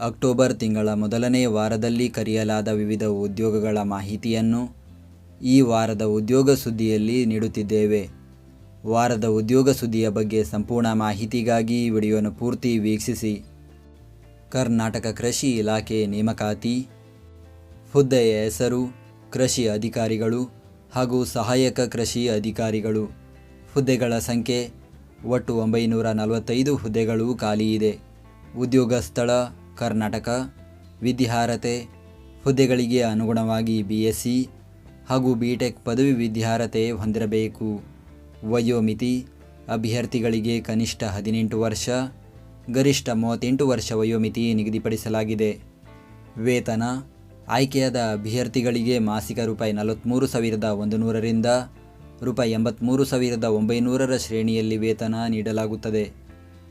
October ತಿಂಗಳ ಮೊದಲನೇ ವಾರದಲ್ಲಿ ಕರೆಯಲಾದ ವಿವಿಧ ಉದ್ಯೋಗಗಳ ಮಾಹಿತಿಯನ್ನು ಈ ವಾರದ ಉದ್ಯೋಗ ಸುದ್ದಿಯಲ್ಲಿ ನೀಡುತ್ತಿದ್ದೇವೆ. ವಾರದ ಉದ್ಯೋಗ ಸುದ್ದಿಯ ಬಗ್ಗೆ ಸಂಪೂರ್ಣ ಮಾಹಿತಿಗಾಗಿ ವಿಡಿಯೋನ ಪೂರ್ತಿ ವೀಕ್ಷಿಸಿ. ಕರ್ನಾಟಕ ಕೃಷಿ ಇಲಾಖೆ ನೇಮಕಾತಿ, ಹುದ್ದೆಯ ಹೆಸರು, ಕೃಷಿ ಅಧಿಕಾರಿಗಳು ಹಾಗೂ ಸಹಾಯಕ ಕೃಷಿ ಅಧಿಕಾರಿಗಳು. ಹುದ್ದೆಗಳ ಸಂಖ್ಯೆ, ಒಟ್ಟು ಒಂಬೈನೂರ ನಲವತ್ತೈದು ಹುದ್ದೆಗಳು ಖಾಲಿ ಇದೆ. ಉದ್ಯೋಗ ಸ್ಥಳ ಕರ್ನಾಟಕ, ವಿದ್ಯಾರ್ಹತೆ ಹುದ್ದೆಗಳಿಗೆ ಅನುಗುಣವಾಗಿ ಬಿ ಎಸ್ ಸಿ ಹಾಗೂ ಬಿ ಟೆಕ್ ಪದವಿ ವಿದ್ಯಾರ್ಹತೆ ಹೊಂದಿರಬೇಕು. ವಯೋಮಿತಿ, ಅಭ್ಯರ್ಥಿಗಳಿಗೆ ಕನಿಷ್ಠ ಹದಿನೆಂಟು ವರ್ಷ, ಗರಿಷ್ಠ ಮೂವತ್ತೆಂಟು ವರ್ಷ ವಯೋಮಿತಿ ನಿಗದಿಪಡಿಸಲಾಗಿದೆ. ವೇತನ, ಆಯ್ಕೆಯಾದ ಅಭ್ಯರ್ಥಿಗಳಿಗೆ ಮಾಸಿಕ ರೂಪಾಯಿ ನಲವತ್ತ್ಮೂರು ಸಾವಿರದ ಒಂದು ನೂರರಿಂದ ರೂಪಾಯಿ ಎಂಬತ್ತ್ಮೂರು ಸಾವಿರದ ಒಂಬೈನೂರರ ಶ್ರೇಣಿಯಲ್ಲಿ ವೇತನ ನೀಡಲಾಗುತ್ತದೆ.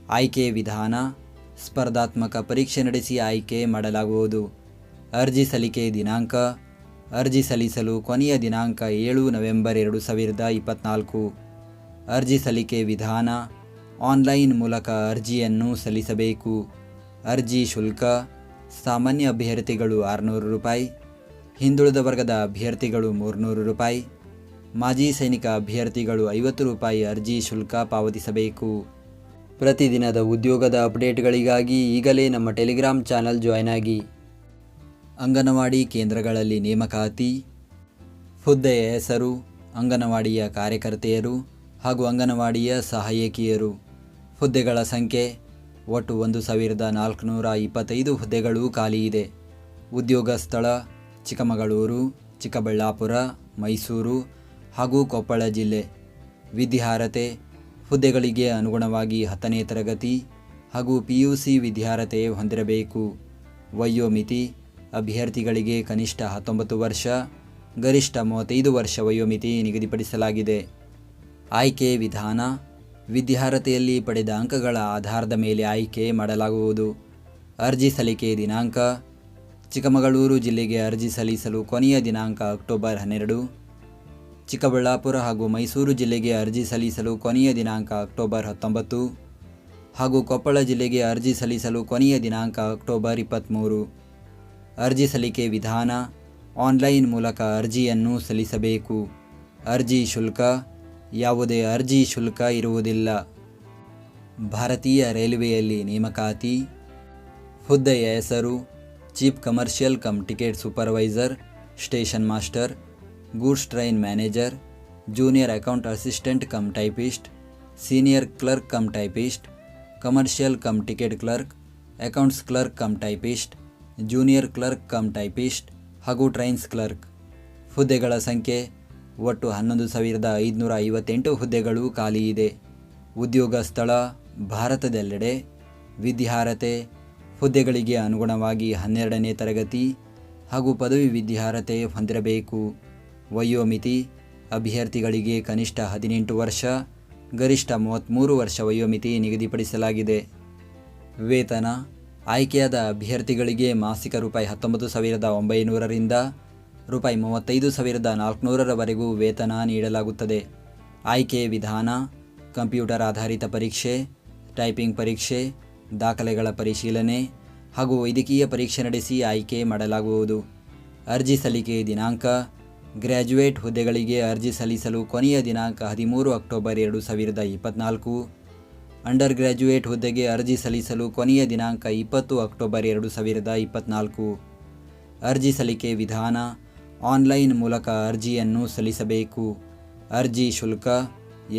ಆಯ್ಕೆ ವಿಧಾನ ಸ್ಪರ್ಧಾತ್ಮಕ ಪರೀಕ್ಷೆ ನಡೆಸಿ ಆಯ್ಕೆ ಮಾಡಲಾಗುವುದು. ಅರ್ಜಿ ಸಲ್ಲಿಕೆ ದಿನಾಂಕ. ಅರ್ಜಿ ಸಲ್ಲಿಸಲು ಕೊನೆಯ ದಿನಾಂಕ ಏಳು ನವೆಂಬರ್ ಎರಡು ಸಾವಿರದ ಇಪ್ಪತ್ತ್ನಾಲ್ಕು ಅರ್ಜಿ ಸಲ್ಲಿಕೆ ವಿಧಾನ. ಆನ್ಲೈನ್ ಮೂಲಕ ಅರ್ಜಿಯನ್ನು ಸಲ್ಲಿಸಬೇಕು. ಅರ್ಜಿ ಶುಲ್ಕ. ಸಾಮಾನ್ಯ ಅಭ್ಯರ್ಥಿಗಳು ಆರುನೂರು ರೂಪಾಯಿ. ಹಿಂದುಳಿದ ವರ್ಗದ ಅಭ್ಯರ್ಥಿಗಳು ಮೂರುನೂರು ರೂಪಾಯಿ. ಮಾಜಿ ಸೈನಿಕ ಅಭ್ಯರ್ಥಿಗಳು ಐವತ್ತು ರೂಪಾಯಿ ಅರ್ಜಿ ಶುಲ್ಕ ಪಾವತಿಸಬೇಕು. ಪ್ರತಿದಿನದ ಉದ್ಯೋಗದ ಅಪ್ಡೇಟ್ಗಳಿಗಾಗಿ ಈಗಲೇ ನಮ್ಮ ಟೆಲಿಗ್ರಾಮ್ ಚಾನಲ್ ಜಾಯ್ನ್ ಆಗಿ. ಅಂಗನವಾಡಿ ಕೇಂದ್ರಗಳಲ್ಲಿ ನೇಮಕಾತಿ ಹುದ್ದೆಯ ಹೆಸರು, ಅಂಗನವಾಡಿಯ ಕಾರ್ಯಕರ್ತೆಯರು ಹಾಗೂ ಅಂಗನವಾಡಿಯ ಸಹಾಯಕಿಯರು. ಹುದ್ದೆಗಳ ಸಂಖ್ಯೆ, ಒಟ್ಟು ಒಂದು ಸಾವಿರದ ನಾಲ್ಕುನೂರ ಇಪ್ಪತ್ತೈದು ಹುದ್ದೆಗಳು ಖಾಲಿ ಇದೆ. ಉದ್ಯೋಗ ಸ್ಥಳ, ಚಿಕ್ಕಮಗಳೂರು, ಚಿಕ್ಕಬಳ್ಳಾಪುರ, ಮೈಸೂರು ಹಾಗೂ ಕೊಪ್ಪಳ ಜಿಲ್ಲೆ. ವಿದ್ಯಾರ್ಹತೆ ಹುದ್ದೆಗಳಿಗೆ ಅನುಗುಣವಾಗಿ ಹತ್ತನೇ ತರಗತಿ ಹಾಗೂ ಪಿ ಯು ಸಿ ವಿದ್ಯಾರ್ಹತೆ ಹೊಂದಿರಬೇಕು. ವಯೋಮಿತಿ, ಅಭ್ಯರ್ಥಿಗಳಿಗೆ ಕನಿಷ್ಠ ಹತ್ತೊಂಬತ್ತು ವರ್ಷ, ಗರಿಷ್ಠ ಮೂವತ್ತೈದು ವರ್ಷ ವಯೋಮಿತಿ ನಿಗದಿಪಡಿಸಲಾಗಿದೆ. ಆಯ್ಕೆ ವಿಧಾನ, ವಿದ್ಯಾರ್ಹತೆಯಲ್ಲಿ ಪಡೆದ ಅಂಕಗಳ ಆಧಾರದ ಮೇಲೆ ಆಯ್ಕೆ ಮಾಡಲಾಗುವುದು. ಅರ್ಜಿ ಸಲ್ಲಿಕೆ ದಿನಾಂಕ, ಚಿಕ್ಕಮಗಳೂರು ಜಿಲ್ಲೆಗೆ ಅರ್ಜಿ ಸಲ್ಲಿಸಲು ಕೊನೆಯ ದಿನಾಂಕ ಅಕ್ಟೋಬರ್ ಹನ್ನೆರಡು. ಚಿಕ್ಕಬಳ್ಳಾಪುರ ಹಾಗೂ ಮೈಸೂರು ಜಿಲ್ಲೆಗೆ ಅರ್ಜಿ ಸಲ್ಲಿಸಲು ಕೊನೆಯ ದಿನಾಂಕ ಅಕ್ಟೋಬರ್ ಹತ್ತೊಂಬತ್ತು ಹಾಗೂ ಕೊಪ್ಪಳ ಜಿಲ್ಲೆಗೆ ಅರ್ಜಿ ಸಲ್ಲಿಸಲು ಕೊನೆಯ ದಿನಾಂಕ ಅಕ್ಟೋಬರ್ ಇಪ್ಪತ್ತ್ಮೂರು. ಅರ್ಜಿ ಸಲ್ಲಿಕೆ ವಿಧಾನ, ಆನ್ಲೈನ್ ಮೂಲಕ ಅರ್ಜಿಯನ್ನು ಸಲ್ಲಿಸಬೇಕು. ಅರ್ಜಿ ಶುಲ್ಕ, ಯಾವುದೇ ಅರ್ಜಿ ಶುಲ್ಕ ಇರುವುದಿಲ್ಲ. ಭಾರತೀಯ ರೈಲ್ವೆಯಲ್ಲಿ ನೇಮಕಾತಿ, ಹುದ್ದೆಯ ಹೆಸರು chief commercial cum ticket supervisor, station master goods train manager, junior account assistant cum typist, senior clerk cum typist, commercial cum ticket clerk, accounts clerk cum typist, junior clerk cum typist ಹಾಗೂ trains clerk. ಹುದ್ದೆಗಳ ಸಂಖ್ಯೆ, ಒಟ್ಟು ಹನ್ನೊಂದು ಸಾವಿರದ ಐದುನೂರ ಐವತ್ತೆಂಟು ಹುದ್ದೆಗಳು ಖಾಲಿ ಇದೆ. ಉದ್ಯೋಗ ಸ್ಥಳ, ಭಾರತದೆಲ್ಲೆಡೆ, ವಿದ್ಯಾರ್ಹತೆ, ಹುದ್ದೆಗಳಿಗೆ ಅನುಗುಣವಾಗಿ ಹನ್ನೆರಡನೇ ತರಗತಿ ಹಾಗೂ ಪದವಿ ವಿದ್ಯಾರ್ಹತೆ ಹೊಂದಿರಬೇಕು. ವಯೋಮಿತಿ, ಅಭ್ಯರ್ಥಿಗಳಿಗೆ ಕನಿಷ್ಠ ಹದಿನೆಂಟು ವರ್ಷ, ಗರಿಷ್ಠ ಮೂವತ್ತ್ಮೂರು ವರ್ಷ ವಯೋಮಿತಿ ನಿಗದಿಪಡಿಸಲಾಗಿದೆ. ವೇತನ, ಆಯ್ಕೆಯಾದ ಅಭ್ಯರ್ಥಿಗಳಿಗೆ ಮಾಸಿಕ ರೂಪಾಯಿ ಹತ್ತೊಂಬತ್ತು ಸಾವಿರದ ಒಂಬೈನೂರರಿಂದ ರೂಪಾಯಿ ಮೂವತ್ತೈದು ಸಾವಿರದ ನಾಲ್ಕುನೂರರವರೆಗೂ ವೇತನ ನೀಡಲಾಗುತ್ತದೆ. ಆಯ್ಕೆ ವಿಧಾನ, ಕಂಪ್ಯೂಟರ್ ಆಧಾರಿತ ಪರೀಕ್ಷೆ, ಟೈಪಿಂಗ್ ಪರೀಕ್ಷೆ, ದಾಖಲೆಗಳ ಪರಿಶೀಲನೆ ಹಾಗೂ ವೈದ್ಯಕೀಯ ಪರೀಕ್ಷೆ ನಡೆಸಿ ಆಯ್ಕೆ ಮಾಡಲಾಗುವುದು. ಅರ್ಜಿ ಸಲ್ಲಿಕೆ ದಿನಾಂಕ ಗ್ರ್ಯಾಜುಯೇಟ್ ಹುದ್ದೆಗಳಿಗೆ ಅರ್ಜಿ ಸಲ್ಲಿಸಲು ಕೊನೆಯ ದಿನಾಂಕ ಹದಿಮೂರು ಅಕ್ಟೋಬರ್ ಎರಡು ಸಾವಿರದ ಇಪ್ಪತ್ತ್ನಾಲ್ಕು ಅಂಡರ್ ಗ್ರ್ಯಾಜುಯೇಟ್ ಹುದ್ದೆಗೆ ಅರ್ಜಿ ಸಲ್ಲಿಸಲು ಕೊನೆಯ ದಿನಾಂಕ ಇಪ್ಪತ್ತು ಅಕ್ಟೋಬರ್ ಎರಡು ಸಾವಿರದ ಇಪ್ಪತ್ತ್ನಾಲ್ಕು ಅರ್ಜಿ ಸಲ್ಲಿಕೆ ವಿಧಾನ, ಆನ್ಲೈನ್ ಮೂಲಕ ಅರ್ಜಿಯನ್ನು ಸಲ್ಲಿಸಬೇಕು. ಅರ್ಜಿ ಶುಲ್ಕ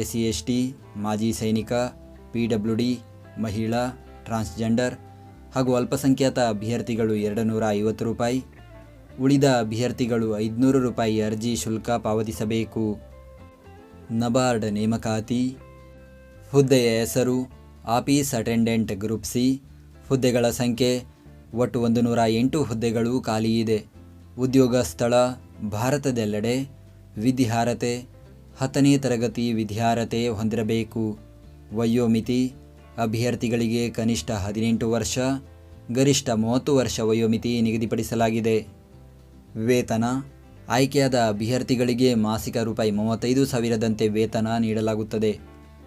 ಎಸ್ ಸಿ ಎಸ್ ಟಿ ಮಾಜಿ ಸೈನಿಕ, ಪಿ ಡಬ್ಲ್ಯೂ ಡಿ, ಮಹಿಳಾ, ಟ್ರಾನ್ಸ್ಜೆಂಡರ್ ಹಾಗೂ ಅಲ್ಪಸಂಖ್ಯಾತ ಅಭ್ಯರ್ಥಿಗಳು ಎರಡು ನೂರ ಐವತ್ತು ರೂಪಾಯಿ. ಉಳಿದ ಅಭ್ಯರ್ಥಿಗಳು ಐದುನೂರು ರೂಪಾಯಿ ಅರ್ಜಿ ಶುಲ್ಕ ಪಾವತಿಸಬೇಕು. ನಬಾರ್ಡ್ ನೇಮಕಾತಿ. ಹುದ್ದೆಯ ಹೆಸರು, ಆಫೀಸ್ ಅಟೆಂಡೆಂಟ್ ಗ್ರೂಪ್ ಸಿ. ಹುದ್ದೆಗಳ ಸಂಖ್ಯೆ, ಒಟ್ಟು ಒಂದು ನೂರ ಎಂಟು ಹುದ್ದೆಗಳು ಖಾಲಿ ಇದೆ. ಉದ್ಯೋಗ ಸ್ಥಳ, ಭಾರತದೆಲ್ಲೆಡೆ ವಿದ್ಯಾರ್ಹತೆ, ಹತ್ತನೇ ತರಗತಿ ವಿದ್ಯಾರ್ಹತೆ ಹೊಂದಿರಬೇಕು. ವಯೋಮಿತಿ, ಅಭ್ಯರ್ಥಿಗಳಿಗೆ ಕನಿಷ್ಠ ಹದಿನೆಂಟು ವರ್ಷ, ಗರಿಷ್ಠ ಮೂವತ್ತು ವರ್ಷ ವಯೋಮಿತಿ ನಿಗದಿಪಡಿಸಲಾಗಿದೆ. ವೇತನ. ಆಯ್ಕೆಯಾದ ಅಭ್ಯರ್ಥಿಗಳಿಗೆ ಮಾಸಿಕ ರೂಪಾಯಿ ಮೂವತ್ತೈದು ಸಾವಿರದಂತೆ ವೇತನ ನೀಡಲಾಗುತ್ತದೆ.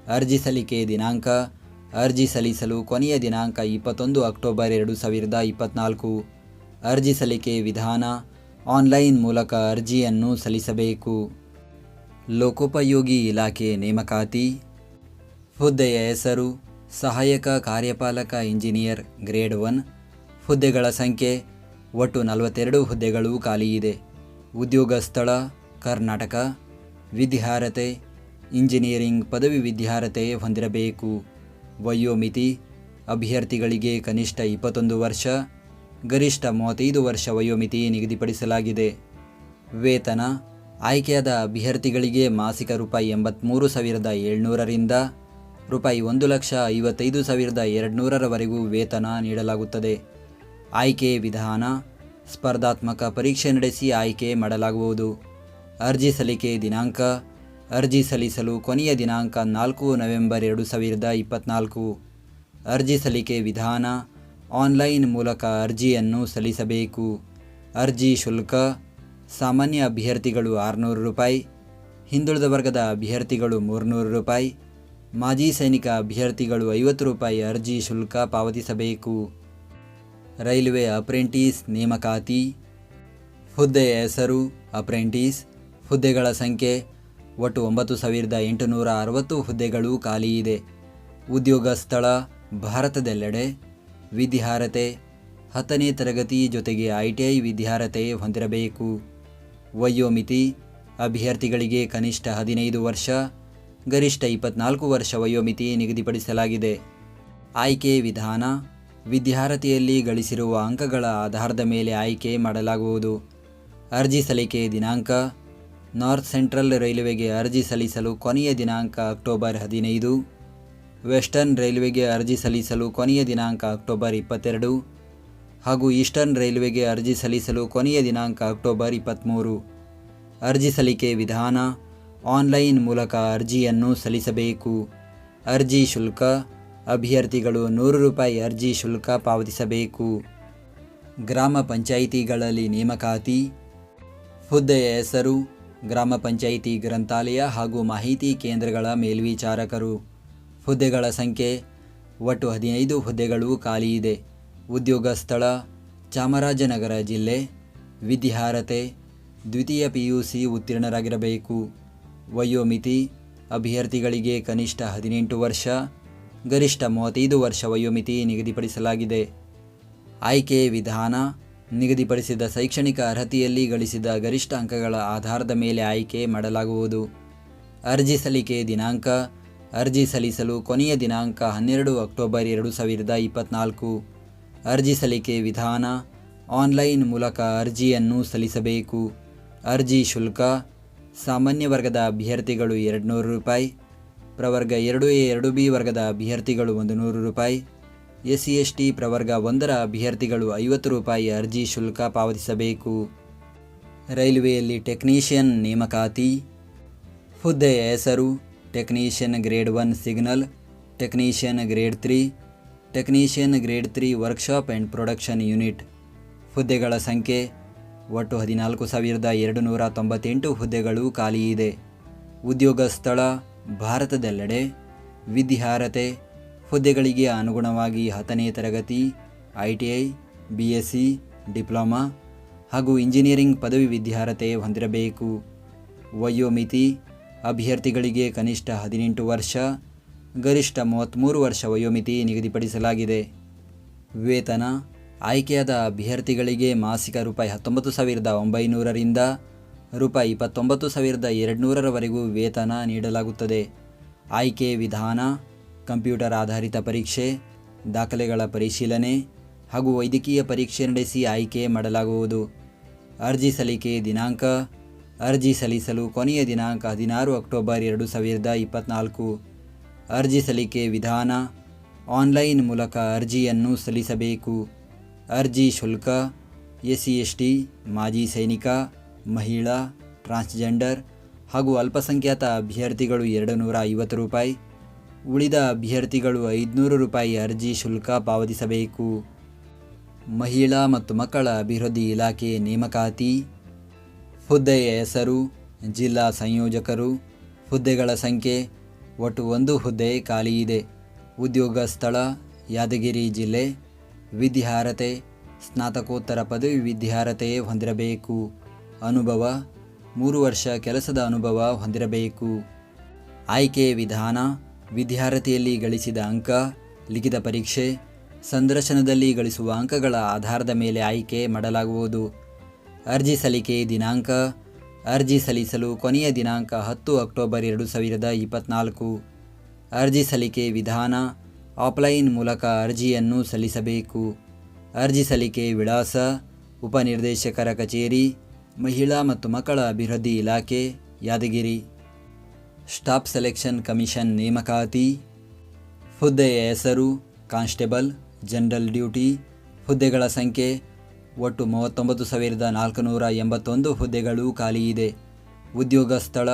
ಅರ್ಜಿ ಸಲ್ಲಿಕೆ ದಿನಾಂಕ. ಅರ್ಜಿ ಸಲ್ಲಿಸಲು ಕೊನೆಯ ದಿನಾಂಕ ಇಪ್ಪತ್ತೊಂದು ಅಕ್ಟೋಬರ್ ಎರಡು ಸಾವಿರದ ಇಪ್ಪತ್ತ್ನಾಲ್ಕು ಅರ್ಜಿ ಸಲ್ಲಿಕೆ ವಿಧಾನ. ಆನ್ಲೈನ್ ಮೂಲಕ ಅರ್ಜಿಯನ್ನು ಸಲ್ಲಿಸಬೇಕು. ಲೋಕೋಪಯೋಗಿ ಇಲಾಖೆ ನೇಮಕಾತಿ. ಹುದ್ದೆಯ ಹೆಸರು. ಸಹಾಯಕ ಕಾರ್ಯಪಾಲಕ ಇಂಜಿನಿಯರ್ ಗ್ರೇಡ್ ಒನ್. ಹುದ್ದೆಗಳ ಸಂಖ್ಯೆ. ಒಟ್ಟು ನಲವತ್ತೆರಡು ಹುದ್ದೆಗಳು ಖಾಲಿಯಿದೆ ಉದ್ಯೋಗ ಸ್ಥಳ, ಕರ್ನಾಟಕ, ವಿದ್ಯಾರ್ಹತೆ, ಇಂಜಿನಿಯರಿಂಗ್ ಪದವಿ ವಿದ್ಯಾರ್ಹತೆ ಹೊಂದಿರಬೇಕು. ವಯೋಮಿತಿ, ಅಭ್ಯರ್ಥಿಗಳಿಗೆ ಕನಿಷ್ಠ ಇಪ್ಪತ್ತೊಂದು ವರ್ಷ, ಗರಿಷ್ಠ ಮೂವತ್ತೈದು ವರ್ಷ ವಯೋಮಿತಿ ನಿಗದಿಪಡಿಸಲಾಗಿದೆ. ವೇತನ, ಆಯ್ಕೆಯಾದ ಅಭ್ಯರ್ಥಿಗಳಿಗೆ ಮಾಸಿಕ ರೂಪಾಯಿ ಎಂಬತ್ತ್ಮೂರು ಸಾವಿರದ ಏಳ್ನೂರರಿಂದ ರೂಪಾಯಿ ಒಂದು ಲಕ್ಷ ಐವತ್ತೈದು ಸಾವಿರದ ಎರಡುನೂರರವರೆಗೂ ವೇತನ ನೀಡಲಾಗುತ್ತದೆ. ಆಯ್ಕೆ ವಿಧಾನ ಸ್ಪರ್ಧಾತ್ಮಕ ಪರೀಕ್ಷೆ ನಡೆಸಿ ಆಯ್ಕೆ ಮಾಡಲಾಗುವುದು. ಅರ್ಜಿ ಸಲ್ಲಿಕೆ ದಿನಾಂಕ ಅರ್ಜಿ ಸಲ್ಲಿಸಲು ಕೊನೆಯ ದಿನಾಂಕ ನಾಲ್ಕು ನವೆಂಬರ್ ಎರಡು ಸಾವಿರದ ಇಪ್ಪತ್ತ್ನಾಲ್ಕು ಅರ್ಜಿ ಸಲ್ಲಿಕೆ ವಿಧಾನ ಆನ್ಲೈನ್ ಮೂಲಕ ಅರ್ಜಿಯನ್ನು ಸಲ್ಲಿಸಬೇಕು. ಅರ್ಜಿ ಶುಲ್ಕ ಸಾಮಾನ್ಯ ಅಭ್ಯರ್ಥಿಗಳು ಆರುನೂರು ರೂಪಾಯಿ, ಹಿಂದುಳಿದ ವರ್ಗದ ಅಭ್ಯರ್ಥಿಗಳು ಮೂರುನೂರು ರೂಪಾಯಿ, ಮಾಜಿ ಸೈನಿಕ ಅಭ್ಯರ್ಥಿಗಳು ಐವತ್ತು ರೂಪಾಯಿ ಅರ್ಜಿ ಶುಲ್ಕ ಪಾವತಿಸಬೇಕು. ರೈಲ್ವೆ ಅಪ್ರೆಂಟಿಸ್ ನೇಮಕಾತಿ ಹುದ್ದೆಯ ಹೆಸರು ಅಪ್ರೆಂಟಿಸ್, ಹುದ್ದೆಗಳ ಸಂಖ್ಯೆ, ಒಟ್ಟು ಒಂಬತ್ತು ಸಾವಿರದ ಎಂಟುನೂರ ಅರವತ್ತು ಹುದ್ದೆಗಳು ಖಾಲಿಯಿದೆ ಉದ್ಯೋಗ ಸ್ಥಳ ಭಾರತದೆಲ್ಲೆಡೆ, ವಿದ್ಯಾರ್ಹತೆ ಹತ್ತನೇ ತರಗತಿ ಜೊತೆಗೆ ಐ ಟಿ ಐ ವಿದ್ಯಾರ್ಹತೆ ಹೊಂದಿರಬೇಕು. ವಯೋಮಿತಿ, ಅಭ್ಯರ್ಥಿಗಳಿಗೆ ಕನಿಷ್ಠ ಹದಿನೈದು ವರ್ಷ, ಗರಿಷ್ಠ ಇಪ್ಪತ್ನಾಲ್ಕು ವರ್ಷ ವಯೋಮಿತಿ ನಿಗದಿಪಡಿಸಲಾಗಿದೆ. ಆಯ್ಕೆ ವಿಧಾನ ವಿದ್ಯಾರ್ಹತೆಯಲ್ಲಿ ಗಳಿಸಿರುವ ಅಂಕಗಳ ಆಧಾರದ ಮೇಲೆ ಆಯ್ಕೆ ಮಾಡಲಾಗುವುದು. ಅರ್ಜಿ ಸಲ್ಲಿಕೆ ದಿನಾಂಕ, ನಾರ್ತ್ ಸೆಂಟ್ರಲ್ ರೈಲ್ವೆಗೆ ಅರ್ಜಿ ಸಲ್ಲಿಸಲು ಕೊನೆಯ ದಿನಾಂಕ ಅಕ್ಟೋಬರ್ ಹದಿನೈದು, ವೆಸ್ಟರ್ನ್ ರೈಲ್ವೆಗೆ ಅರ್ಜಿ ಸಲ್ಲಿಸಲು ಕೊನೆಯ ದಿನಾಂಕ ಅಕ್ಟೋಬರ್ ಇಪ್ಪತ್ತೆರಡು ಹಾಗೂ ಈಸ್ಟರ್ನ್ ರೈಲ್ವೆಗೆ ಅರ್ಜಿ ಸಲ್ಲಿಸಲು ಕೊನೆಯ ದಿನಾಂಕ ಅಕ್ಟೋಬರ್ ಇಪ್ಪತ್ತ್ಮೂರು. ಅರ್ಜಿ ಸಲ್ಲಿಕೆ ವಿಧಾನ, ಆನ್ಲೈನ್ ಮೂಲಕ ಅರ್ಜಿಯನ್ನು ಸಲ್ಲಿಸಬೇಕು. ಅರ್ಜಿ ಶುಲ್ಕ ಅಭ್ಯರ್ಥಿಗಳು ನೂರು ರೂಪಾಯಿ ಅರ್ಜಿ ಶುಲ್ಕ ಪಾವತಿಸಬೇಕು. ಗ್ರಾಮ ಪಂಚಾಯಿತಿಗಳಲ್ಲಿ ನೇಮಕಾತಿ. ಹುದ್ದೆಯ ಹೆಸರು, ಗ್ರಾಮ ಪಂಚಾಯಿತಿ ಗ್ರಂಥಾಲಯ ಹಾಗೂ ಮಾಹಿತಿ ಕೇಂದ್ರಗಳ ಮೇಲ್ವಿಚಾರಕರು. ಹುದ್ದೆಗಳ ಸಂಖ್ಯೆ, ಒಟ್ಟು ಹದಿನೈದು ಹುದ್ದೆಗಳು ಖಾಲಿ ಇದೆ. ಉದ್ಯೋಗ ಸ್ಥಳ, ಚಾಮರಾಜನಗರ ಜಿಲ್ಲೆ, ವಿದ್ಯಾರ್ಹತೆ, ದ್ವಿತೀಯ ಪಿ ಯು ಸಿ ಉತ್ತೀರ್ಣರಾಗಿರಬೇಕು. ವಯೋಮಿತಿ, ಅಭ್ಯರ್ಥಿಗಳಿಗೆ ಕನಿಷ್ಠ ಹದಿನೆಂಟು ವರ್ಷ. ಗರಿಷ್ಠ ಮೂವತ್ತೈದು ವರ್ಷ ವಯೋಮಿತಿ ನಿಗದಿಪಡಿಸಲಾಗಿದೆ. ಆಯ್ಕೆ ವಿಧಾನ ನಿಗದಿಪಡಿಸಿದ ಶೈಕ್ಷಣಿಕ ಅರ್ಹತೆಯಲ್ಲಿ ಗಳಿಸಿದ ಗರಿಷ್ಠ ಅಂಕಗಳ ಆಧಾರದ ಮೇಲೆ ಆಯ್ಕೆ ಮಾಡಲಾಗುವುದು. ಅರ್ಜಿ ಸಲ್ಲಿಕೆ ದಿನಾಂಕ, ಅರ್ಜಿ ಸಲ್ಲಿಸಲು ಕೊನೆಯ ದಿನಾಂಕ ಹನ್ನೆರಡು ಅಕ್ಟೋಬರ್ ಎರಡು ಸಾವಿರದ ಇಪ್ಪತ್ತ್ನಾಲ್ಕು ಅರ್ಜಿ ಸಲ್ಲಿಕೆ ವಿಧಾನ, ಆನ್ಲೈನ್ ಮೂಲಕ ಅರ್ಜಿಯನ್ನು ಸಲ್ಲಿಸಬೇಕು. ಅರ್ಜಿ ಶುಲ್ಕ, ಸಾಮಾನ್ಯ ವರ್ಗದ ಅಭ್ಯರ್ಥಿಗಳು ಎರಡು ನೂರು ರೂಪಾಯಿ. ಪ್ರವರ್ಗ ಎರಡು ಎ, ಎರಡು ಬಿ ವರ್ಗದ ಅಭ್ಯರ್ಥಿಗಳು ಒಂದು ನೂರು ರೂಪಾಯಿ. ಎಸ್ ಸಿ ಎಸ್ ಟಿ ಪ್ರವರ್ಗ ಒಂದರ ಅಭ್ಯರ್ಥಿಗಳು ಐವತ್ತು ರೂಪಾಯಿ ಅರ್ಜಿ ಶುಲ್ಕ ಪಾವತಿಸಬೇಕು. ರೈಲ್ವೆಯಲ್ಲಿ ಟೆಕ್ನಿಷಿಯನ್ ನೇಮಕಾತಿ. ಹುದ್ದೆಯ ಹೆಸರು, technician grade one signal, technician grade three, technician grade three workshop and production unit. ಹುದ್ದೆಗಳ ಸಂಖ್ಯೆ, ಒಟ್ಟು ಹದಿನಾಲ್ಕು ಸಾವಿರದ ಎರಡು ನೂರ ತೊಂಬತ್ತೆಂಟು ಹುದ್ದೆಗಳು ಖಾಲಿ ಇದೆ. ಉದ್ಯೋಗ ಸ್ಥಳ ಭಾರತದೆಲ್ಲೆಡೆ ವಿದ್ಯಾರ್ಹತೆ ಹುದ್ದೆಗಳಿಗೆ ಅನುಗುಣವಾಗಿ ಹತ್ತನೇ ತರಗತಿ I T I B S C diploma ಹಾಗೂ ಇಂಜಿನಿಯರಿಂಗ್ ಪದವಿ ವಿದ್ಯಾರ್ಹತೆ ಹೊಂದಿರಬೇಕು. ವಯೋಮಿತಿ, ಅಭ್ಯರ್ಥಿಗಳಿಗೆ ಕನಿಷ್ಠ ಹದಿನೆಂಟು ವರ್ಷ, ಗರಿಷ್ಠ ಮೂವತ್ತ್ಮೂರು ವರ್ಷ ವಯೋಮಿತಿ ನಿಗದಿಪಡಿಸಲಾಗಿದೆ. ವೇತನ, ಆಯ್ಕೆಯಾದ ಅಭ್ಯರ್ಥಿಗಳಿಗೆ ಮಾಸಿಕ ರೂಪಾಯಿ ಹತ್ತೊಂಬತ್ತು ಸಾವಿರದ ಒಂಬೈನೂರರಿಂದ ರೂಪಾಯಿ ಇಪ್ಪತ್ತೊಂಬತ್ತು ಸಾವಿರದ ಎರಡುನೂರರವರೆಗೂ ವೇತನ ನೀಡಲಾಗುತ್ತದೆ. ಆಯ್ಕೆ ವಿಧಾನ, ಕಂಪ್ಯೂಟರ್ ಆಧಾರಿತ ಪರೀಕ್ಷೆ, ದಾಖಲೆಗಳ ಪರಿಶೀಲನೆ ಹಾಗೂ ವೈದ್ಯಕೀಯ ಪರೀಕ್ಷೆ ನಡೆಸಿ ಆಯ್ಕೆ ಮಾಡಲಾಗುವುದು. ಅರ್ಜಿ ಸಲ್ಲಿಕೆ ದಿನಾಂಕ, ಅರ್ಜಿ ಸಲ್ಲಿಸಲು ಕೊನೆಯ ದಿನಾಂಕ ಹದಿನಾರು ಅಕ್ಟೋಬರ್ ಎರಡು ಸಾವಿರದ ಇಪ್ಪತ್ತ್ನಾಲ್ಕು ಅರ್ಜಿ ಸಲ್ಲಿಕೆ ವಿಧಾನ, ಆನ್ಲೈನ್ ಮೂಲಕ ಅರ್ಜಿಯನ್ನು ಸಲ್ಲಿಸಬೇಕು. ಅರ್ಜಿ ಶುಲ್ಕ ಎಸ್ ಸಿ ಎಸ್ ಟಿ ಮಾಜಿ ಸೈನಿಕ ಮಹಿಳಾ, ಟ್ರಾನ್ಸ್ಜೆಂಡರ್ ಹಾಗೂ ಅಲ್ಪಸಂಖ್ಯಾತ ಅಭ್ಯರ್ಥಿಗಳು ಎರಡು ನೂರ ಐವತ್ತು ರೂಪಾಯಿ, ಉಳಿದ ಅಭ್ಯರ್ಥಿಗಳು ಐದುನೂರು ರೂಪಾಯಿ ಅರ್ಜಿ ಶುಲ್ಕ ಪಾವತಿಸಬೇಕು. ಮಹಿಳಾ ಮತ್ತು ಮಕ್ಕಳ ಅಭಿವೃದ್ಧಿ ಇಲಾಖೆ ನೇಮಕಾತಿ, ಹುದ್ದೆಯ ಹೆಸರು, ಜಿಲ್ಲಾ ಸಂಯೋಜಕರು, ಹುದ್ದೆಗಳ ಸಂಖ್ಯೆ, ಒಟ್ಟು ಒಂದು ಹುದ್ದೆ ಖಾಲಿಯಿದೆ ಉದ್ಯೋಗ ಸ್ಥಳ, ಯಾದಗಿರಿ ಜಿಲ್ಲೆ, ವಿದ್ಯಾರ್ಹತೆ, ಸ್ನಾತಕೋತ್ತರ ಪದವಿ ವಿದ್ಯಾರ್ಹತೆ ಹೊಂದಿರಬೇಕು. ಅನುಭವ, ಮೂರು ವರ್ಷ ಕೆಲಸದ ಅನುಭವ ಹೊಂದಿರಬೇಕು. ಆಯ್ಕೆ ವಿಧಾನ ವಿದ್ಯಾರ್ಥಿಯಲ್ಲಿ ಗಳಿಸಿದ ಅಂಕ, ಲಿಖಿತ ಪರೀಕ್ಷೆ, ಸಂದರ್ಶನದಲ್ಲಿ ಗಳಿಸುವ ಅಂಕಗಳ ಆಧಾರದ ಮೇಲೆ ಆಯ್ಕೆ ಮಾಡಲಾಗುವುದು. ಅರ್ಜಿ ಸಲ್ಲಿಕೆ ದಿನಾಂಕ, ಅರ್ಜಿ ಸಲ್ಲಿಸಲು ಕೊನೆಯ ದಿನಾಂಕ ಹತ್ತು ಅಕ್ಟೋಬರ್ ಎರಡು ಸಾವಿರದ ಇಪ್ಪತ್ತ್ನಾಲ್ಕು ಅರ್ಜಿ ಸಲ್ಲಿಕೆ ವಿಧಾನ, ಆಫ್ಲೈನ್ ಮೂಲಕ ಅರ್ಜಿಯನ್ನು ಸಲ್ಲಿಸಬೇಕು. ಅರ್ಜಿ ಸಲ್ಲಿಕೆ ವಿಳಾಸ, ಉಪನಿರ್ದೇಶಕರ ಕಚೇರಿ ಮಹಿಳಾ ಮತ್ತು ಮಕ್ಕಳ ಅಭಿವೃದ್ಧಿ ಇಲಾಖೆ, ಯಾದಗಿರಿ ಸ್ಟಾಫ್ ಸೆಲೆಕ್ಷನ್ ಕಮಿಷನ್ ನೇಮಕಾತಿ ಹುದ್ದೆಯ ಹೆಸರು, ಕಾನ್ಸ್ಟೇಬಲ್, ಜನರಲ್ ಡ್ಯೂಟಿ, ಹುದ್ದೆಗಳ ಸಂಖ್ಯೆ, ಒಟ್ಟು ಮೂವತ್ತೊಂಬತ್ತು ಸಾವಿರದ ನಾಲ್ಕುನೂರ ಎಂಬತ್ತೊಂದು ಹುದ್ದೆಗಳು ಖಾಲಿ ಇದೆ. ಉದ್ಯೋಗ ಸ್ಥಳ,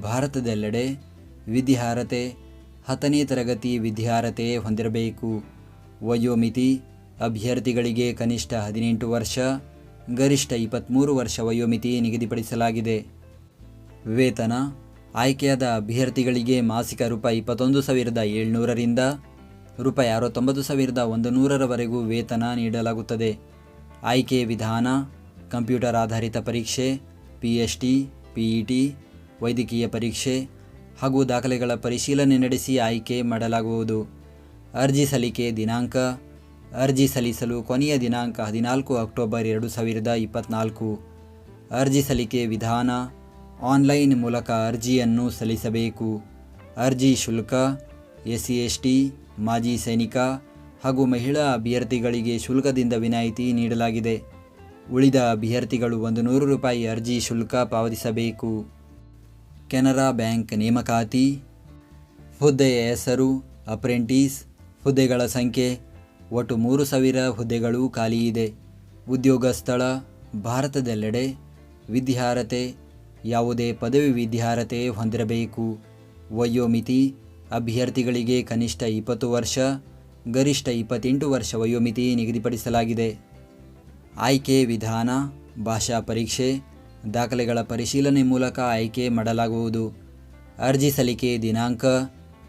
ಭಾರತದೆಲ್ಲೆಡೆ ವಿದ್ಯಾರ್ಹತೆ, ಹತ್ತನೇ ತರಗತಿ ವಿದ್ಯಾರ್ಹತೆ ಹೊಂದಿರಬೇಕು. ವಯೋಮಿತಿ, ಅಭ್ಯರ್ಥಿಗಳಿಗೆ ಕನಿಷ್ಠ ಹದಿನೆಂಟು ವರ್ಷ. ಗರಿಷ್ಠ ಇಪ್ಪತ್ತ್ಮೂರು ವರ್ಷ ವಯೋಮಿತಿ ನಿಗದಿಪಡಿಸಲಾಗಿದೆ. ವೇತನ, ಆಯ್ಕೆಯಾದ ಅಭ್ಯರ್ಥಿಗಳಿಗೆ ಮಾಸಿಕ ರೂಪಾಯಿ ಇಪ್ಪತ್ತೊಂದು ಸಾವಿರದ ಏಳ್ನೂರರಿಂದ ರೂಪಾಯಿ ಅರವತ್ತೊಂಬತ್ತು ಸಾವಿರದ ಒಂದು ನೂರರವರೆಗೂ ವೇತನ ನೀಡಲಾಗುತ್ತದೆ. ಆಯ್ಕೆ ವಿಧಾನ, ಕಂಪ್ಯೂಟರ್ ಆಧಾರಿತ ಪರೀಕ್ಷೆ P H T E T ವೈದ್ಯಕೀಯ ಪರೀಕ್ಷೆ ಹಾಗೂ ದಾಖಲೆಗಳ ಪರಿಶೀಲನೆ ನಡೆಸಿ ಆಯ್ಕೆ ಮಾಡಲಾಗುವುದು. ಅರ್ಜಿ ಸಲ್ಲಿಕೆ ದಿನಾಂಕ ಅರ್ಜಿ ಸಲ್ಲಿಸಲು ಕೊನೆಯ ದಿನಾಂಕ ಹದಿನಾಲ್ಕು ಅಕ್ಟೋಬರ್ ಎರಡು ಸಾವಿರದ ಇಪ್ಪತ್ತ್ನಾಲ್ಕು ಅರ್ಜಿ ಸಲ್ಲಿಕೆ ವಿಧಾನ, ಆನ್ಲೈನ್ ಮೂಲಕ ಅರ್ಜಿಯನ್ನು ಸಲ್ಲಿಸಬೇಕು. ಅರ್ಜಿ ಶುಲ್ಕ ಎಸ್ ಸಿ ಎಸ್ ಟಿ ಮಾಜಿ ಸೈನಿಕ ಹಾಗೂ ಮಹಿಳಾ ಅಭ್ಯರ್ಥಿಗಳಿಗೆ ಶುಲ್ಕದಿಂದ ವಿನಾಯಿತಿ ನೀಡಲಾಗಿದೆ. ಉಳಿದ ಅಭ್ಯರ್ಥಿಗಳು ಒಂದು ನೂರು ರೂಪಾಯಿ ಅರ್ಜಿ ಶುಲ್ಕ ಪಾವತಿಸಬೇಕು. ಕೆನರಾ ಬ್ಯಾಂಕ್ ನೇಮಕಾತಿ, ಹುದ್ದೆಯ ಹೆಸರು, ಅಪ್ರೆಂಟಿಸ್, ಹುದ್ದೆಗಳ ಸಂಖ್ಯೆ ಒಟ್ಟು ಮೂರು ಸಾವಿರ ಹುದ್ದೆಗಳು ಖಾಲಿ ಇದೆ. ಉದ್ಯೋಗ ಸ್ಥಳ, ಭಾರತದೆಲ್ಲೆಡೆ ವಿದ್ಯಾರ್ಹತೆ, ಯಾವುದೇ ಪದವಿ ವಿದ್ಯಾರ್ಹತೆ ಹೊಂದಿರಬೇಕು. ವಯೋಮಿತಿ, ಅಭ್ಯರ್ಥಿಗಳಿಗೆ ಕನಿಷ್ಠ ಇಪ್ಪತ್ತು ವರ್ಷ, ಗರಿಷ್ಠ ಇಪ್ಪತ್ತೆಂಟು ವರ್ಷ ವಯೋಮಿತಿ ನಿಗದಿಪಡಿಸಲಾಗಿದೆ. ಆಯ್ಕೆ ವಿಧಾನ, ಭಾಷಾ ಪರೀಕ್ಷೆ, ದಾಖಲೆಗಳ ಪರಿಶೀಲನೆ ಮೂಲಕ ಆಯ್ಕೆ ಮಾಡಲಾಗುವುದು. ಅರ್ಜಿ ಸಲ್ಲಿಕೆ ದಿನಾಂಕ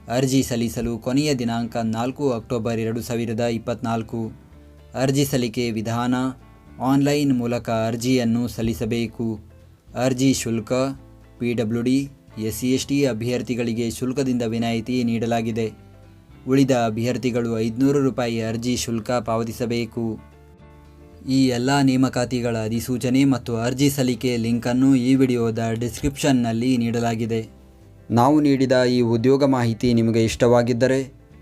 ಅರ್ಜಿ ಸಲ್ಲಿಸಲು ಕೊನೆಯ ದಿನಾಂಕ ನಾಲ್ಕು ಅಕ್ಟೋಬರ್ ಎರಡು ಸಾವಿರದ ಇಪ್ಪತ್ತ್ನಾಲ್ಕು ಅರ್ಜಿ ಸಲ್ಲಿಕೆ ವಿಧಾನ, ಆನ್ಲೈನ್ ಮೂಲಕ ಅರ್ಜಿಯನ್ನು ಸಲ್ಲಿಸಬೇಕು. ಅರ್ಜಿ ಶುಲ್ಕ, P W D, S C S T ಅಭ್ಯರ್ಥಿಗಳಿಗೆ ಶುಲ್ಕದಿಂದ ವಿನಾಯಿತಿ ನೀಡಲಾಗಿದೆ. ಉಳಿದ ಅಭ್ಯರ್ಥಿಗಳು ಐದುನೂರು ರೂಪಾಯಿ ಅರ್ಜಿ ಶುಲ್ಕ ಪಾವತಿಸಬೇಕು. ಈ ಎಲ್ಲ ನೇಮಕಾತಿಗಳ ಅಧಿಸೂಚನೆ ಮತ್ತು ಅರ್ಜಿ ಸಲ್ಲಿಕೆ ಲಿಂಕನ್ನು ಈ ವಿಡಿಯೋದ ಡಿಸ್ಕ್ರಿಪ್ಷನ್ನಲ್ಲಿ ನೀಡಲಾಗಿದೆ. ನಾವು ನೀಡಿದ ಈ ಉದ್ಯೋಗ ಮಾಹಿತಿ ನಿಮಗೆ ಇಷ್ಟವಾಗಿದ್ದರೆ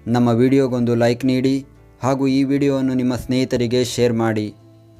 ನಮ್ಮ ವಿಡಿಯೋಗೊಂದು ಲೈಕ್ ನೀಡಿ ಹಾಗೂ ಈ ವಿಡಿಯೋವನ್ನು ನಿಮ್ಮ ಸ್ನೇಹಿತರಿಗೆ ಶೇರ್ ಮಾಡಿ.